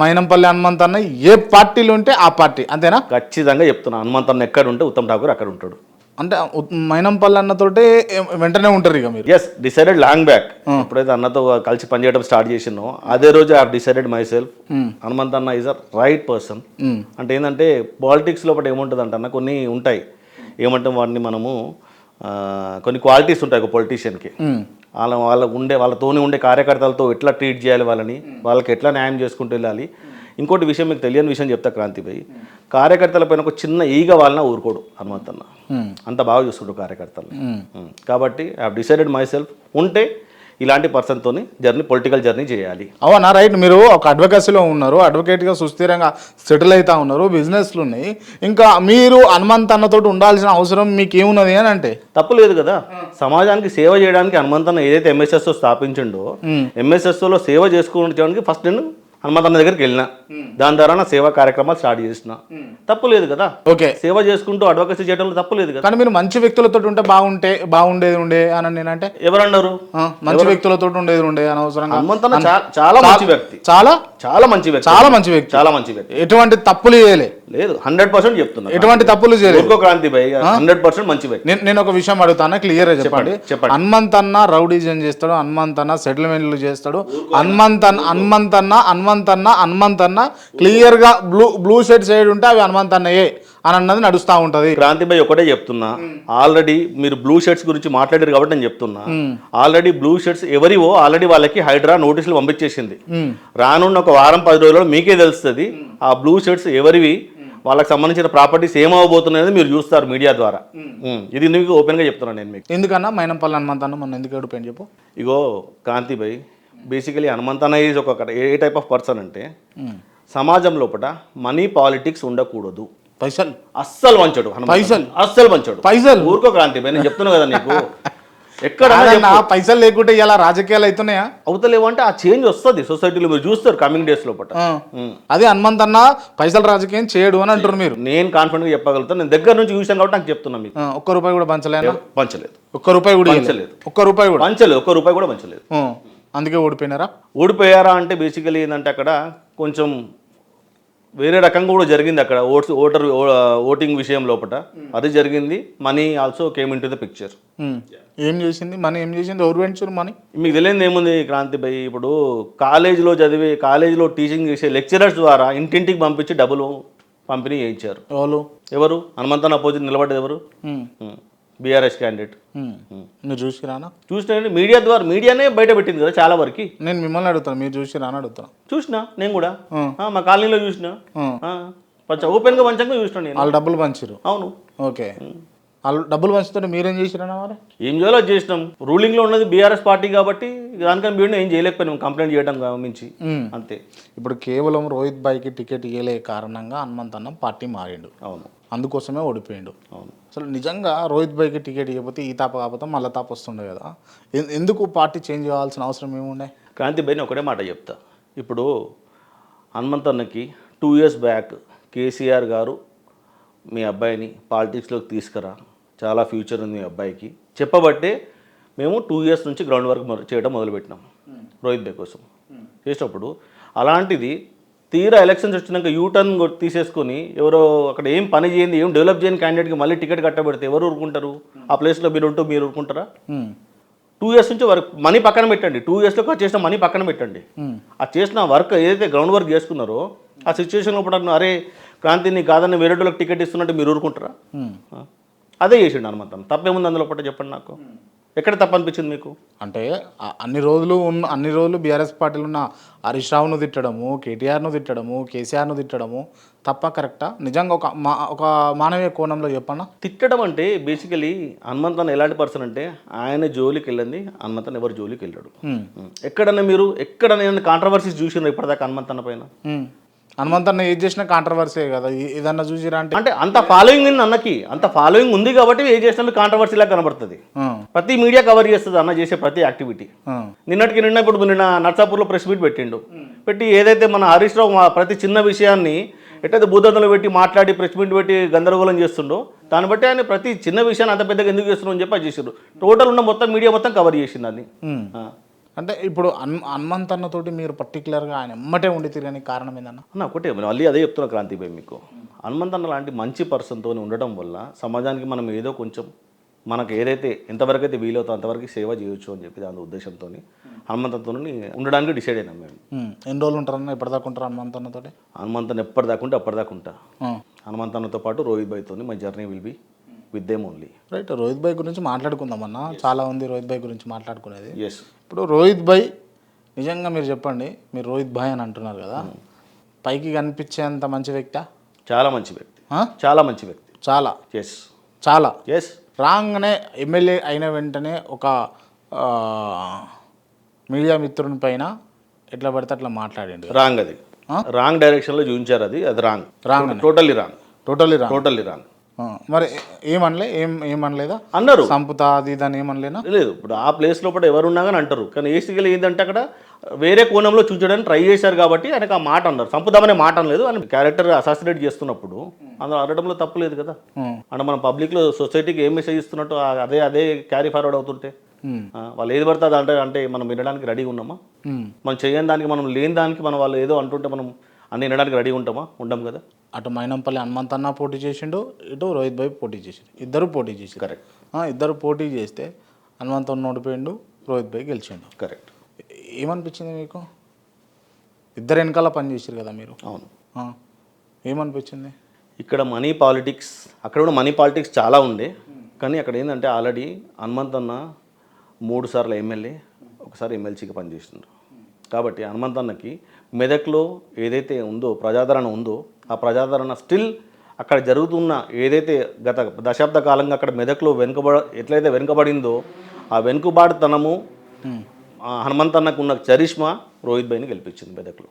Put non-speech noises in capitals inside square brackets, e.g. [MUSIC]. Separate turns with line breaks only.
మైనంపల్లి హనుమంత్ అన్న ఏ పార్టీలు ఉంటే ఆ పార్టీ అంతేనా?
ఖచ్చితంగా చెప్తున్నా. హనుమంతన్న ఎక్కడ ఉంటే ఉత్తమ్ ఠాకూర్ అక్కడ ఉంటాడు.
అంటే మైనంపల్లి అన్నతోటే వెంటనే ఉంటారు ఇక మీరు.
ఎస్ డిసైడెడ్ లాంగ్ బ్యాక్ ఎప్పుడైతే అన్నతో కలిసి పనిచేయడం స్టార్ట్ చేసినో అదే రోజు I decided myself Hanumanth అన్న ఈజ్ అ రైట్ పర్సన్. అంటే ఏంటంటే పాలిటిక్స్ లోపల ఏముంటుంది అంటే అన్న? కొన్ని ఉంటాయి. ఏమంటే వాటిని మనము? కొన్ని క్వాలిటీస్ ఉంటాయి ఒక పొలిటీషియన్కి. వాళ్ళ వాళ్ళ ఉండే వాళ్ళతోనే ఉండే కార్యకర్తలతో ఎట్లా ట్రీట్ చేయాలి వాళ్ళని? వాళ్ళకి ఎట్లా న్యాయం చేసుకుంటూ వెళ్ళాలి? ఇంకోటి విషయం మీకు తెలియని విషయం చెప్తా క్రాంతిపై కార్యకర్తల పైన ఒక చిన్న ఈగ వాళ్ళన ఊరుకోడు హనుమంతన్న. అంత బాగా చూసుకుంటాడు కార్యకర్తలు. కాబట్టి ఐ డిసైడెడ్ మై సెల్ఫ్ ఉంటే ఇలాంటి పర్సన్తోని జర్నీ పొలిటికల్ జర్నీ చేయాలి.
అవునా రైట్ మీరు ఒక అడ్వకసీలో ఉన్నారు అడ్వకేట్గా సుస్థిరంగా సెటిల్ అవుతా ఉన్నారు బిజినెస్లు ఉన్నాయి. ఇంకా మీరు హనుమంత్ అన్నతోటి ఉండాల్సిన అవసరం మీకు ఏమున్నది అని అంటే?
తప్పు లేదు కదా. సమాజానికి సేవ చేయడానికి హనుమంతన్న ఏదైతే ఎంఎస్ఎస్ఓ స్థాపించిండో ఎంఎస్ఎస్ఓలో సేవ చేసుకోవడానికి ఫస్ట్ నేను హనుమంతన్న దగ్గరికి వెళ్ళిన. దాని ద్వారా నా సేవా కార్యక్రమాలు స్టార్ట్ చేసిన. తప్పు లేదు కదా?
ఓకే.
సేవ చేసుకుంటూ అడ్వకసీ చేయడంలో తప్పు లేదు కదా?
కానీ మీరు మంచి వ్యక్తులతో ఉంటే బాగుంటే బాగుండేది ఉండే అని నేనంటే
ఎవరన్నారు?
మంచి వ్యక్తులతో ఉండేది ఉండే అనవసరంగా.
హనుమంతన్న చాలా మంచి వ్యక్తి.
చాలా?
చాలా మంచి వ్యక్తి.
చాలా మంచి వ్యక్తి.
చాలా మంచి వ్యక్తి.
ఎటువంటి తప్పులు చేయలే.
లేదు హండ్రెడ్ పర్సెంట్ చెప్తున్నా.
ఎటువంటి తప్పులు చేయలేదు.
క్రాంతి భయ్ హండ్రెడ్ పర్సెంట్ మంచి
నేను ఒక విషయం అడుగుతాను? క్లియర్ చెప్పండి
చెప్పండి.
హనుమంత్ అన్న రౌడీజన్ చేస్తాడు హనుమంత్ అన్న సెటిల్మెంట్లు చేస్తాడు. హనుమంత్ అన్న హనుమంత్ అన్న హనుమంత్ అన్న హనుమంత్ అన్న క్లియర్గా బ్లూ బ్లూ షర్ట్ సైడ్ ఉంటే అవి హనుమంత్ అన్నయే అని అన్నది నడుస్తూ ఉంటది.
క్రాంతి భయ్ ఒకటే చెప్తున్నా. ఆల్రెడీ మీరు బ్లూ షర్ట్స్ గురించి మాట్లాడారు కాబట్టి నేను చెప్తున్నా. ఆల్రెడీ బ్లూ షర్ట్స్ ఎవరివో ఆల్రెడీ వాళ్ళకి హైడ్రా నోటీసులు పంపించేసింది. రానున్న ఒక వారం పది రోజుల్లో మీకే తెలుస్తుంది. ఆ బ్లూ షర్ట్స్ ఎవరివి? వాళ్ళకి సంబంధించిన ప్రాపర్టీస్ ఏమవబోతున్నాయో మీరు చూస్తారు మీడియా ద్వారా. ఇది నీకు ఓపెన్గా చెప్తున్నాను నేను మీకు?
ఎందుకన్నా మైనంపల్లి హనుమంత్ అన్న మన ఎందుకు అడిపోయింది చెప్పు.
ఇగో కాంతి భయ్ బేసికలీ హనుమంతన ఈజ్ ఒక ఏ టైప్ ఆఫ్ పర్సన్ అంటే సమాజం లోపల మనీ పాలిటిక్స్ ఉండకూడదు.
పైసలు.
అస్సలు వంచడు హనుమంతన్న.
పైసలు?
అస్సలు వంచడు.
పైసలు?
ఊరుకో భయ్ నేను చెప్తున్నా కదా నీకు. [LAUGHS] ఎక్కడ
పైసలు లేకుంటే ఇలా రాజకీయాలు అవుతున్నాయా?
అవుతలేవు అంటే ఆ చేంజ్ వస్తుంది సొసైటీలో మీరు చూస్తారు కమింగ్ డేస్ లోపల.
అదే హనుమంత్ అన్న పైసలు రాజకీయం చేయడు అని అంటారు మీరు.
నేను కాన్ఫిడెంట్గా చెప్పగలుగుతాను. నేను దగ్గర నుంచి చూసాను కాబట్టి నాకు చెప్తున్నా మీకు.
ఒక్క రూపాయి కూడా పంచలేనా?
పంచలేదు.
ఒక్క రూపాయి కూడా.
పంచలేదు.
ఒక్క రూపాయి కూడా?
పంచలేదు. ఒక్క రూపాయి కూడా పంచలేదు.
అందుకే ఓడిపోయినారా?
ఓడిపోయారా అంటే బేసికలీ ఏంటంటే అక్కడ కొంచెం వేరే రకంగా కూడా జరిగింది అక్కడ. ఓట్స్ ఓటర్ ఓటింగ్ విషయం లోపల అది జరిగింది. Money also came into the picture.
ఏం చేసింది? మనీ ఏం చేసింది? ఎవరు పెంచారు మనీ?
మీకు తెలియదు ఏముంది క్రాంతి భయ్? ఇప్పుడు కాలేజీలో చదివి కాలేజీలో టీచింగ్ చేసే లెక్చరర్స్ ద్వారా ఇంటింటికి పంపించి డబ్బులు పంపిణీ చేయించారు.
ఎవరు?
ఎవరు? హనుమంతన్ అపోజిట్ నిలబడ్డది ఎవరు. BRS candidate.
మీరు చూసిరానా?
చూసిన మీడియా ద్వారా మీడియానే బయట పెట్టింది కదా చాలా వరకు.
నేను మిమ్మల్ని అడుగుతాను మీరు చూసిరా అని అడుగుతాను
చూసిన నేను కూడా. మా కాలనీలో చూసిన. కొంచెం ఓపెన్గా పంచంగా చూసిన నేను.
వాళ్ళు డబ్బులు పంచిరు
అవును.
ఓకే. వాళ్ళు డబ్బులు పంచుతుంటే మీరేం చేసిరా మరి?
ఏం చేయాలో చేసినాం. రూలింగ్లో ఉన్నది బీఆర్ఎస్ పార్టీ కాబట్టి దానికని వీడిని ఏం చేయలేకపోయినాం కంప్లైంట్ చేయడం మించి
ఉమ్.
అంతే.
ఇప్పుడు కేవలం రోహిత్ బాయ్కి టికెట్ ఇవ్వలే కారణంగా హనుమంత్ అన్న పార్టీ మారిండు.
అవును.
అందుకోసమే ఓడిపోయిండు.
అవును.
అసలు నిజంగా రోహిత్ బాయ్కి టికెట్ ఇవ్వకపోతే ఈ తాప కాకపోతే మళ్ళా తాప వస్తుండే కదా. ఎందుకు పార్టీ చేంజ్ కావాల్సిన అవసరం ఏముండే?
క్రాంతి బైని ఒకటే మాట చెప్తా. ఇప్పుడు హనుమంతన్నకి టూ ఇయర్స్ బ్యాక్ కేసీఆర్ గారు మీ అబ్బాయిని పాలిటిక్స్లోకి తీసుకురా. చాలా ఫ్యూచర్ ఉంది మీ అబ్బాయికి. చెప్పబట్టే మేము టూ ఇయర్స్ నుంచి గ్రౌండ్ వర్క్ చేయడం మొదలుపెట్టినాం రోహిత్ బై కోసం. చేసినప్పుడు అలాంటిది తీరా ఎలక్షన్స్ వచ్చినాక యూ టర్న్ తీసేసుకొని ఎవరో అక్కడ ఏం పని చేయండి ఏం డెవలప్ చేయని క్యాండిడేట్కి మళ్ళీ టికెట్ కట్టబెడితే ఎవరు ఊరుకుంటారు? ఆ ప్లేస్లో మీరు ఉంటూ మీరు ఊరుకుంటారా. టూ ఇయర్స్ నుంచి వర్క్ మనీ పక్కన పెట్టండి. టూ ఇయర్స్లో చేసిన మనీ పక్కన పెట్టండి. ఆ చేసిన వర్క్ ఏదైతే గ్రౌండ్ వర్క్ చేసుకున్నారో ఆ సిచ్యువేషన్ లోపల అరే క్రాంతి నీ కాదని వేరే వాళ్ళకి టికెట్ ఇస్తున్నట్టు మీరు ఊరుకుంటారా. ఆ? అదే చేసిండు హనుమంతం తప్పేముంది అందులో పట్ట చెప్పండి నాకు. ఎక్కడ తప్పు అనిపించింది మీకు?
అంటే అన్ని రోజులు ఉన్న అన్ని రోజులు బీఆర్ఎస్ పార్టీలు ఉన్న హరీష్ రావును తిట్టడము కేటీఆర్ను తిట్టడము కేసీఆర్ను తిట్టడము తప్ప కరెక్టా? నిజంగా ఒక మా ఒక మానవీయ కోణంలో చెప్పన్నా
తిట్టడం అంటే బేసికలీ హనుమంతన్ ఎలాంటి పర్సన్ అంటే ఆయన జోలికి వెళ్ళింది హనుమంతన్ ఎవరు జోలికి వెళ్ళాడు. ఎక్కడన్నా మీరు ఎక్కడ నేను కాంట్రవర్సీస్ చూసినారు ఇప్పటిదాకా హనుమంతన్న పైన?
ఉమ్. హనుమంత్ అన్న ఏది చేసినా కాంట్రవర్సీ కదా. ఏదన్నా చూసిరా అంటే
అంటే అంత ఫాలోయింగ్ ఉంది అన్నకి. అంత ఫాలోయింగ్ ఉంది కాబట్టి ఏ చేసినా కాంట్రవర్సీలా కనబడుతుంది.
ఆ,
ప్రతి మీడియా కవర్ చేస్తుంది అన్న చేసే ప్రతి యాక్టివిటీ నిన్నటికి నిన్న ఇప్పుడు నిన్న నర్సాపూర్లో ప్రెస్ మీట్ పెట్టిండు. పెట్టి ఏదైతే మన హరీష్ రావు ప్రతి చిన్న విషయాన్ని ఎట్టయితే భూతంలో పెట్టి మాట్లాడి ప్రెస్ మీట్ పెట్టి గందరగోళం చేస్తుండో దాన్ని బట్టి ఆయన ప్రతి చిన్న విషయాన్ని అంత పెద్దగా ఎందుకు చేస్తున్నావు అని చెప్పి చేసారు టోటల్ ఉన్న మొత్తం మీడియా మొత్తం కవర్ చేసింది అది.
అంటే ఇప్పుడు హన్ హనుమంత్ అన్నతోటి మీరు పర్టికులర్గా ఆయన ఎమ్మటే ఉండి తిరగని కారణం ఏందన్న?
అన్న ఒకటే మళ్ళీ అదే చెప్తున్నా క్రాంతి భయ్ మీకు. హనుమంతన్న లాంటి మంచి పర్సన్తో ఉండడం వల్ల సమాజానికి మనం ఏదో కొంచెం మనకు ఏదైతే ఎంతవరకు అయితే వీలవుతో అంతవరకు సేవ చేయొచ్చు అని చెప్పి దాని ఉద్దేశంతో హనుమంతంతో ఉండడానికి డిసైడ్ అయినాం మేము.
ఎన్ని రోజులు ఉంటారన్న ఎప్పటిదాకా ఉంటారు హనుమంత్ అన్నతోటి?
హనుమంతన్ ఎప్పటిదాకా ఉంటే అప్పటిదాకా ఉంటా. హనుమంతన్నతో పాటు Rohit భాయ్తో my journey will be with them only.
Right Rohit bhai గురించి మాట్లాడుకుందామన్న. చాలా ఉంది రోహిత్ భాయ్ గురించి మాట్లాడుకునేది.
ఎస్
ఇప్పుడు రోహిత్ భాయ్ నిజంగా మీరు చెప్పండి మీరు రోహిత్ భాయ్ అని అంటున్నారు కదా పైకి కనిపించేంత మంచి వ్యక్తా?
చాలా మంచి వ్యక్తి? చాలా మంచి వ్యక్తి.
చాలా.
ఎస్
చాలా.
ఎస్
రాగానే ఎమ్మెల్యే అయిన వెంటనే ఒక మీడియా మిత్రుని పైన ఎట్లా పడితే అట్లా మాట్లాడిండు
రాంగ్ అది. రాంగ్ డైరెక్షన్లో చూపించారు అది అది wrong.
Wrong.
Totally wrong.
Totally రా
టోటల్లీ రాంగ్.
మరి ఏమనలే? ఏం ఏమనలేదా?
అన్నారు.
సంపుతా అది దాని ఏమనలేనా
లేదు ఇప్పుడు ఆ ప్లేస్ లోపల ఎవరున్నా కానీ అంటారు. కానీ ఏసీగా ఏంటంటే అక్కడ వేరే కోణంలో చూపించడానికి ట్రై చేశారు కాబట్టి ఆయనకు ఆ మాట అన్నారు. సంపుదామనే మాట అనలేదు. అని క్యారెక్టర్ అసాసినేట్ చేస్తున్నప్పుడు అందులో అనడంలో తప్పు లేదు కదా. అంటే మన పబ్లిక్లో సొసైటీకి ఏం మెసేజ్ ఇస్తున్నట్టు అదే అదే క్యారీ ఫార్వర్డ్ అవుతుంటే. వాళ్ళు ఏది పడుతుంది అంటే అంటే మనం వినడానికి రెడీగా ఉన్నామా. మనం చేయని దానికి మనం లేని దానికి మనం వాళ్ళు ఏదో అంటుంటే మనం అన్ని వినడానికి రెడీ ఉంటామా? ఉండం కదా?
అటు మైనంపల్లి హనుమంత్ అన్న పోటీ చేసిండు ఇటు రోహిత్ భాయ్ పోటీ చేసిండు. ఇద్దరు పోటీ చేసిండు.
కరెక్ట్
ఇద్దరు పోటీ చేస్తే హనుమంత్ ఓడిపోయిండు రోహిత్ భాయ్ గెలిచిండు.
కరెక్ట్
ఏమనిపించింది మీకు? ఇద్దరు వెనకాల పని చేసారు కదా మీరు?
అవును.
ఏమనిపించింది?
ఇక్కడ మనీ పాలిటిక్స్ అక్కడ కూడా మనీ పాలిటిక్స్ చాలా ఉండే. కానీ అక్కడ ఏంటంటే ఆల్రెడీ హనుమంత్ అన్న మూడు సార్లు ఎమ్మెల్యే ఒకసారి ఎమ్మెల్సీకి పనిచేసిండ్రు కాబట్టి హనుమంత్ అన్నకి మెదక్లో ఏదైతే ఉందో ప్రజాదరణ ఉందో ఆ ప్రజాదరణ స్టిల్ అక్కడ జరుగుతున్న ఏదైతే గత దశాబ్ద కాలంగా అక్కడ మెదక్లో వెనుకబడ ఎట్లయితే వెనుకబడిందో ఆ వెనుకబాటుతనము
ఉమ్,
ఆ హనుమంత్ అన్నకు ఉన్న చరిష్మా రోహిత్ భాయ్ని గెలిపించింది మెదక్లో.